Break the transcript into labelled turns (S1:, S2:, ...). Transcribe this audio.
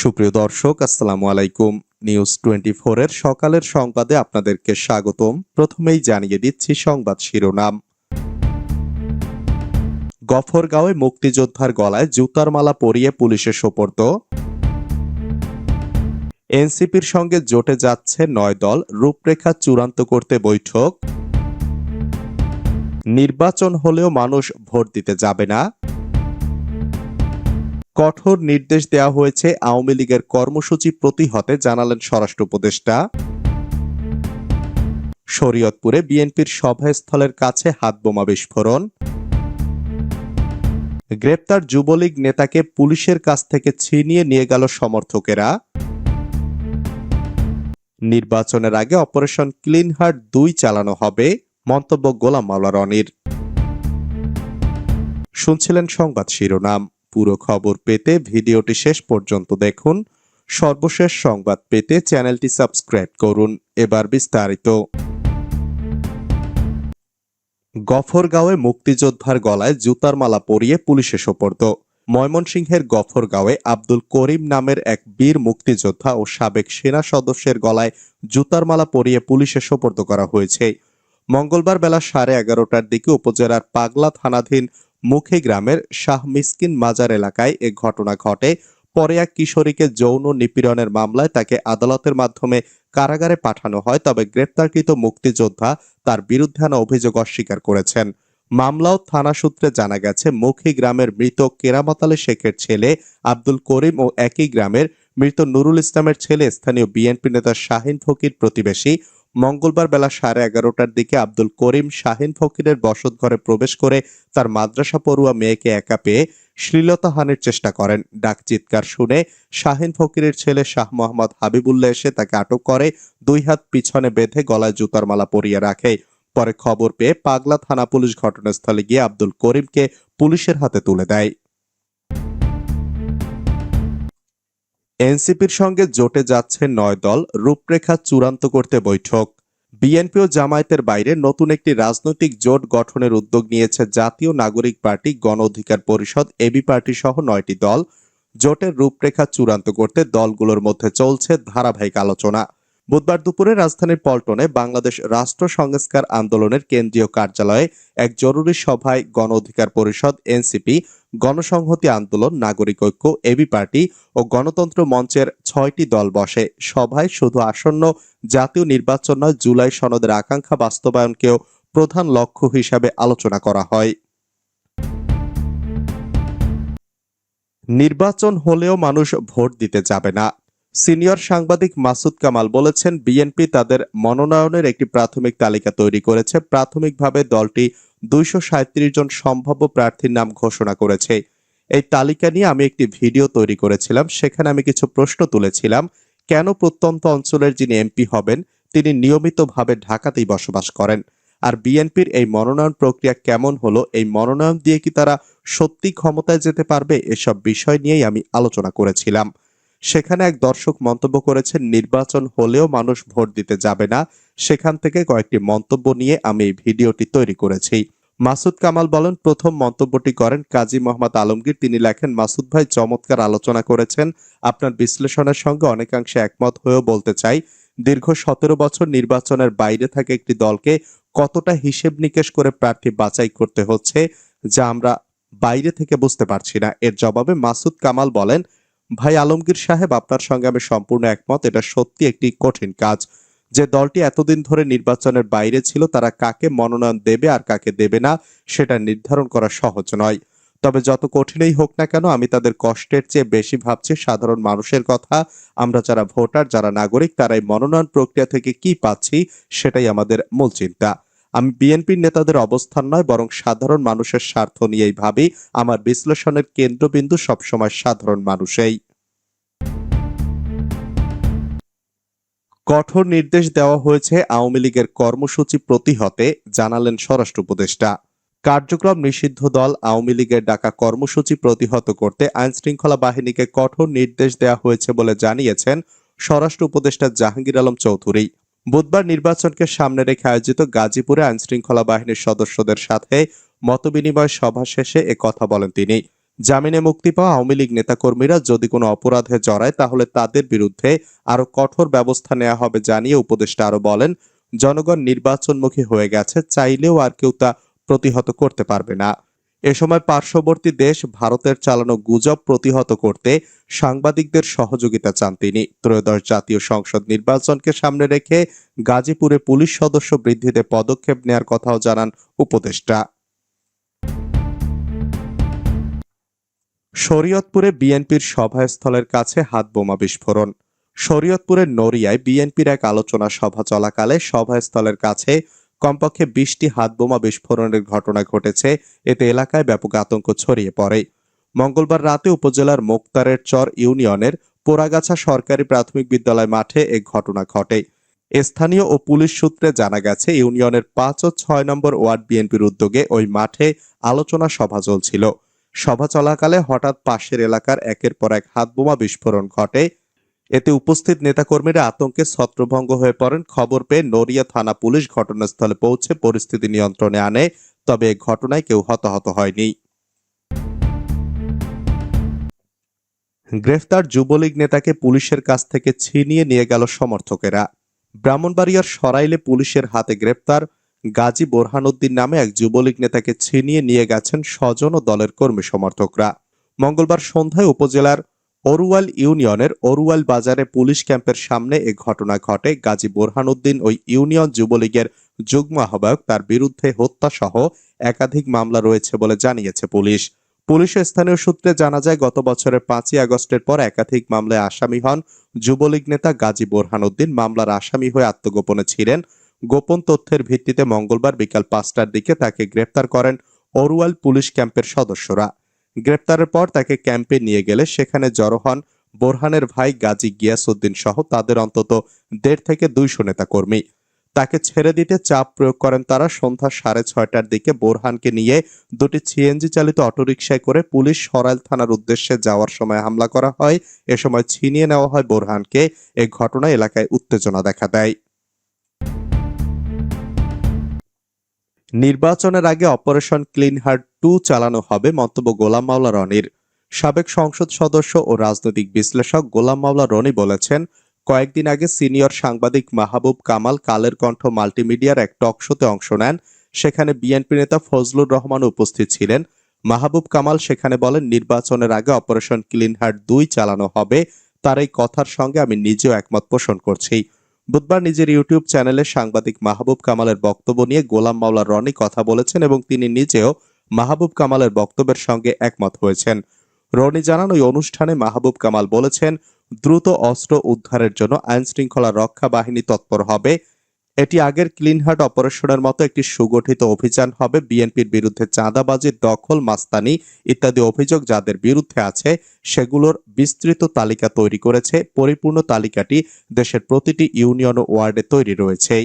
S1: সুপ্রিয় দর্শক, আসসালামু আলাইকুম। নিউজ টোয়েন্টি এর সকালের সংবাদে আপনাদেরকে স্বাগতম। প্রথমেই জানিয়ে দিচ্ছি সংবাদ শিরোনাম। গফরগাঁওয়ে মুক্তিযোদ্ধার গলায় জুতার মালা পরিয়ে পুলিশে সোপর্দ। এনসিপির সঙ্গে জোটে যাচ্ছে নয় দল, রূপরেখা চূড়ান্ত করতে বৈঠক। নির্বাচন হলেও মানুষ ভোট দিতে যাবে না। কঠোর নির্দেশ দেওয়া হয়েছে আওয়ামী লীগের কর্মসূচি প্রতিহতে, জানালেন স্বরাষ্ট্র উপদেষ্টা। শরীয়তপুরে বিএনপির সভাস্থলের কাছে হাতবোমা বিস্ফোরণ। গ্রেপ্তার যুবলীগ নেতাকে পুলিশের কাছ থেকে ছিনিয়ে নিয়ে গেল সমর্থকেরা। নির্বাচনের আগে অপারেশন ক্লিন হার্ট দুই চালানো হবে, মন্তব্য গোলাম মাওলা রনির। শুনছিলেন সংবাদ শিরোনাম। পুরো খবর পেতে ভিডিওটি শেষ পর্যন্ত দেখুন। সর্বশেষ সংবাদ পেতে চ্যানেলটি সাবস্ক্রাইব করুন। এবার বিস্তারিত। গফরগাঁওয়ে মুক্তিযোদ্ধার গলায় জুতার মালা পরিয়ে পুলিশে সোপর্দ। ময়মনসিংহের গফরগাঁওয়ে আব্দুল করিম নামের এক বীর মুক্তিযোদ্ধা ও সাবেক সেনা সদস্যের গলায় জুতার মালা পরিয়ে পুলিশে সোপর্দ করা হয়েছে। মঙ্গলবার বেলা সাড়ে এগারোটার দিকে উপজেলার পাগলা থানাধীন মুখে গ্রামের শাহ মিসকিন মাজার এলাকায় এ ঘটনা ঘটে। পরে এক কিশোরীকে যৌন নিপীড়নের মামলায় তাকে আদালতের মাধ্যমে কারাগারে পাঠানো হয়, তবে গ্রেপ্তারকৃত মুক্তিযোদ্ধা তার বিরুদ্ধে আনা অভিযোগ অস্বীকার করেছেন। মামলাও থানা সূত্রে জানা গেছে, মুখী গ্রামের মৃত কেরামত আলী শেখের ছেলে আব্দুল করিম ও একই গ্রামের মৃত নুরুল ইসলামের ছেলে স্থানীয় বিএনপি নেতা শাহিন ফকির প্রতিবেশী মঙ্গলবার বেলা সাড়ে এগারোটার দিকে আব্দুল করিম শাহিন ফকিরের বসত ঘরে প্রবেশ করে তার মাদ্রাসা পড়ুয়া মেয়েকে একা পেয়ে শ্লীলতাহানির চেষ্টা করেন। ডাক চিৎকার শুনে শাহিন ফকিরের ছেলে শাহ মোহাম্মদ হাবিবুল্লাহ এসে তাকে আটক করে, দুই হাত পিছনে বেঁধে গলায় জুতার মালা পরিয়ে রাখে। পরে খবর পেয়ে পাগলা থানা পুলিশ ঘটনাস্থলে গিয়ে আব্দুল করিমকে পুলিশের হাতে তুলে দেয়। এনসিপির সঙ্গে জোটে যাচ্ছে নয় দল, রূপরেখা চূড়ান্ত করতে বৈঠক। বিএনপি ও জামায়াতের বাইরে নতুন একটি রাজনৈতিক জোট গঠনের উদ্যোগ নিয়েছে জাতীয় নাগরিক পার্টি, গণ অধিকার পরিষদ, এবি পার্টি সহ নয়টি দল। জোটের রূপরেখা চূড়ান্ত করতে দলগুলোর মধ্যে চলছে ধারাবাহিক আলোচনা। বুধবার দুপুরে রাজধানীর পল্টনে বাংলাদেশ রাষ্ট্র সংস্কার আন্দোলনের কেন্দ্রীয় কার্যালয়ে এক জরুরি সভায় গণ অধিকার পরিষদ, এনসিপি গণসংহতি আন্দোলন, নাগরিক ঐক্য, এবি পার্টি ও গণতন্ত্র মঞ্চের ছয়টি দল বসে। সভায় শুধু আসন্ন জাতীয় নির্বাচন নয়, জুলাই সনদের আকাঙ্ক্ষা বাস্তবায়নকেও প্রধান লক্ষ্য হিসাবে আলোচনা করা হয়। নির্বাচন হলেও মানুষ ভোট দিতে যাবে না। সিনিয়র সাংবাদিক মাসুদ কামাল বলেছেন, বিএনপি তাদের মনোনয়নের একটি প্রাথমিক তালিকা তৈরি করেছে। প্রাথমিকভাবে দলটি দুইশো সাঁইত্রিশ জন সম্ভাব্য প্রার্থীর নাম ঘোষণা করেছে। এই তালিকা নিয়ে আমি একটি ভিডিও তৈরি করেছিলাম, সেখানে আমি কিছু প্রশ্ন তুলেছিলাম। কেন প্রত্যন্ত অঞ্চলের যিনি এমপি হবেন, তিনি নিয়মিতভাবে ঢাকাতেই বসবাস করেন? আর বিএনপির এই মনোনয়ন প্রক্রিয়া কেমন হলো? এই মনোনয়ন দিয়ে কি তারা সত্যি ক্ষমতায় যেতে পারবে? এসব বিষয় নিয়েই আমি আলোচনা করেছিলাম। সেখানে এক দর্শক মন্তব্য করেছেন, নির্বাচন হলেও মানুষ ভোট দিতে যাবে না। সেখান থেকে কয়েকটি মন্তব্য নিয়ে আমি এই ভিডিওটি তৈরি করেছি। মাসুদ কামাল বলেন, প্রথম মন্তব্যটি করেন কাজী মোহাম্মদ আলমগীর। তিনি লেখেন, মাসুদ ভাই চমৎকার আলোচনা করেছেন। আপনার বিশ্লেষণের সঙ্গে অনেকাংশে একমত হয়েও বলতে চাই। দীর্ঘ সতেরো বছর নির্বাচনের বাইরে থাকে একটি দলকে কতটা হিসেব নিকেশ করে প্রার্থী বাছাই করতে হচ্ছে, যা আমরা বাইরে থেকে বুঝতে পারছি না। এর জবাবে মাসুদ কামাল বলেন ভাই আলমগীর সাহেব, আপনার সঙ্গে আমি সম্পূর্ণ একমত, এটা সত্যি একটি কঠিন কাজ। যে দলটি এতদিন ধরে নির্বাচনের বাইরে ছিল, তারা কাকে মনোনয়ন দেবে আর কাকে দেবে না, সেটা নির্ধারণ করা সহজ নয়। তবে যত কঠিনই হোক না কেন, আমি তাদের কষ্টের চেয়ে বেশি ভাবছি, সাধারণ মানুষের কথা। আমরা যারা ভোটার, যারা নাগরিক তারা এই মনোনয়ন প্রক্রিয়া থেকে কি পাচ্ছি, সেটাই আমাদের মূল চিন্তা। আমি বিএনপির নেতাদের অবস্থান নয়, বরং সাধারণ মানুষের স্বার্থ নিয়েই ভাবি। আমার বিশ্লেষণের কেন্দ্রবিন্দু সবসময় সাধারণ মানুষেই। কঠোর নির্দেশ দেওয়া হয়েছে আওয়ামী লীগের কর্মসূচি প্রতিহতে, জানালেন স্বরাষ্ট্র উপদেষ্টা। কার্যক্রম নিষিদ্ধ দল আওয়ামী লীগের ডাকা কর্মসূচি প্রতিহত করতে আইন শৃঙ্খলা বাহিনীকে কঠোর নির্দেশ দেওয়া হয়েছে বলে জানিয়েছেন স্বরাষ্ট্র উপদেষ্টা জাহাঙ্গীর আলম চৌধুরী। বুধবার নির্বাচনকে সামনে রেখে আয়োজিত গাজীপুরে আইন শৃঙ্খলা বাহিনীর সদস্যদের সাথে মতবিনিময় সভা শেষে কথা বলেন তিনি। জামিনে মুক্তি পাওয়া আওয়ামী লীগ নেতাকর্মীরা যদি কোনো অপরাধে জড়ায়, তাহলে তাদের বিরুদ্ধে আরও কঠোর ব্যবস্থা নেওয়া হবে জানিয়ে উপদেষ্টা আরও বলেন। জনগণ নির্বাচনমুখী হয়ে গেছে, চাইলেও আর কেউ তা প্রতিহত করতে পারবে না। এ সময় পার্শ্ববর্তী দেশ ভারতের চালানো গুজব প্রতিহত করতে সাংবাদিকদের সহযোগিতা চান তিনি। ত্রয়োদশ জাতীয় সংসদ নির্বাচনকে সামনে রেখে গাজীপুরে পুলিশ সদস্য বৃদ্ধিতে পদক্ষেপ নেয়ার কথাও জানান উপদেষ্টা। শরীয়তপুরে বিএনপির সভাস্থলের কাছে হাত বোমা বিস্ফোরণ। শরীয়তপুরের নড়িয়ায় বিএনপির এক আলোচনা সভা চলাকালে সভাস্থলের কাছে কমপক্ষে বিশটি হাত বোমা বিস্ফোরণের ঘটনা ঘটেছে। এতে এলাকায় ব্যাপক আতঙ্ক ছড়িয়ে পড়ে। মঙ্গলবার রাতে উপজেলার মোক্তারের চর ইউনিয়নের পোড়াগাছা সরকারি প্রাথমিক বিদ্যালয় মাঠে এ ঘটনা ঘটে। স্থানীয় ও পুলিশ সূত্রে জানা গেছে, ইউনিয়নের পাঁচ ও ছয় নম্বর ওয়ার্ড বিএনপির উদ্যোগে ওই মাঠে আলোচনা সভা চলছিল। সভা চলাকালে হঠাৎ পাশের এলাকার একের পর এক হাত বোমা বিস্ফোরণ ঘটে। এতে উপস্থিত নেতাকর্মীরা আতঙ্কে ছত্রভঙ্গ হয়ে পড়েন। খবর পেয়ে নড়িয়া থানা পুলিশ ঘটনাস্থলে পৌঁছে পরিস্থিতি নিয়ন্ত্রণে আনে, তবে ঘটনায় কেউ হতাহত হয়নি। গ্রেফতার যুবলীগ নেতাকে পুলিশের কাছ থেকে ছিনিয়ে নিয়ে গেল সমর্থকেরা। ব্রাহ্মণবাড়িয়ার সরাইলে পুলিশের হাতে গ্রেফতার গাজী বোরহানুদ্দিন নামে এক যুবলীগ নেতাকে ছিনিয়ে নিয়ে গেছেন স্বজন ও দলের কর্মী সমর্থকরা। মঙ্গলবার সন্ধ্যায় উপজেলার অরুয়াল ইউনিয়নের অরুয়াল বাজারে পুলিশ ক্যাম্পের সামনে এ ঘটনা ঘটে। গাজী বোরহানুদ্দিন ওই ইউনিয়ন যুবলীগের যুগ্ম আহ্বায়ক, তার বিরুদ্ধে হত্যা সহ একাধিক মামলা রয়েছে বলে জানিয়েছে পুলিশ। পুলিশের স্থানীয় সূত্রে জানা যায়, গত বছরের পাঁচই আগস্টের পর একাধিক মামলায় আসামি হন। যুবলীগ নেতা গাজী বোরহানুদ্দিন মামলার আসামি হয়ে আত্মগোপনে ছিলেন। গোপন তথ্যের ভিত্তিতে মঙ্গলবার বিকাল পাঁচটার দিকে তাকে গ্রেপ্তার করেন অরুয়াল পুলিশ ক্যাম্পের সদস্যরা। গ্রেপ্তারের পর তাকে ক্যাম্পে নিয়ে গেলে সেখানে জড়ো হন বোরহানের ভাই গাজী গিয়াসউদ্দিন সহ তাদের অন্তত দেড় থেকে দুইশো নেতাকর্মী। তাকে ছেড়ে দিতে চাপ প্রয়োগ করেন তারা সন্ধ্যা সাড়ে ছয়টার দিকে বোরহানকে নিয়ে দুটি সিএনজি চালিত অটোরিকশায় করে পুলিশ সরাইল থানার উদ্দেশ্যে যাওয়ার সময় হামলা করা হয়। এ সময় ছিনিয়ে নেওয়া হয় বোরহানকে। এ ঘটনায় এলাকায় উত্তেজনা দেখা দেয়। নির্বাচনের আগে অপারেশন ক্লিন হার্ট টু চালানো হবে মন্তব্য গোলাম মাওলা রনির। সাবেক সংসদ সদস্য ও রাজনৈতিক বিশ্লেষক গোলাম মাওলা রনি বলেছেন, কয়েকদিন আগে সিনিয়র সাংবাদিক মাহবুব কামাল কালের কণ্ঠ মাল্টিমিডিয়ার এক টক শোতে অংশ নেন। সেখানে বিএনপি নেতা ফজলুর রহমান উপস্থিত ছিলেন। মাহবুব কামাল সেখানে বলেন, নির্বাচনের আগে অপারেশন ক্লিন হার্ট দুই চালানো হবে। তার এই কথার সঙ্গে আমি নিজেও একমত পোষণ করছি। বুধবার নিজের ইউটিউব চ্যানেলে সাংবাদিক মাহবুব কামালের বক্তব্য নিয়ে গোলাম মাওলা রনি কথা বলেছেন এবং তিনি নিজেও মাহবুব কামালের বক্তব্যের সঙ্গে একমত হয়েছেন। রনি জানান, ওই অনুষ্ঠানে মাহবুব কামাল বলেছেন, দ্রুত অস্ত্র উদ্ধারের জন্য আইন শৃঙ্খলা রক্ষা বাহিনী তৎপর হবে এটি আগের ক্লিন হার্ট অপারেশনের মতো একটি সুগঠিত অভিযান হবে। বিএনপির বিরুদ্ধে চাঁদাবাজি, দখল, মাস্তানি ইত্যাদি অভিযোগ যাদের বিরুদ্ধে আছে, সেগুলোর বিস্তৃত তালিকা তৈরি করেছে। পরিপূর্ণ তালিকাটি দেশের প্রতিটি ইউনিয়ন ওয়ার্ডে তৈরি রয়েছে।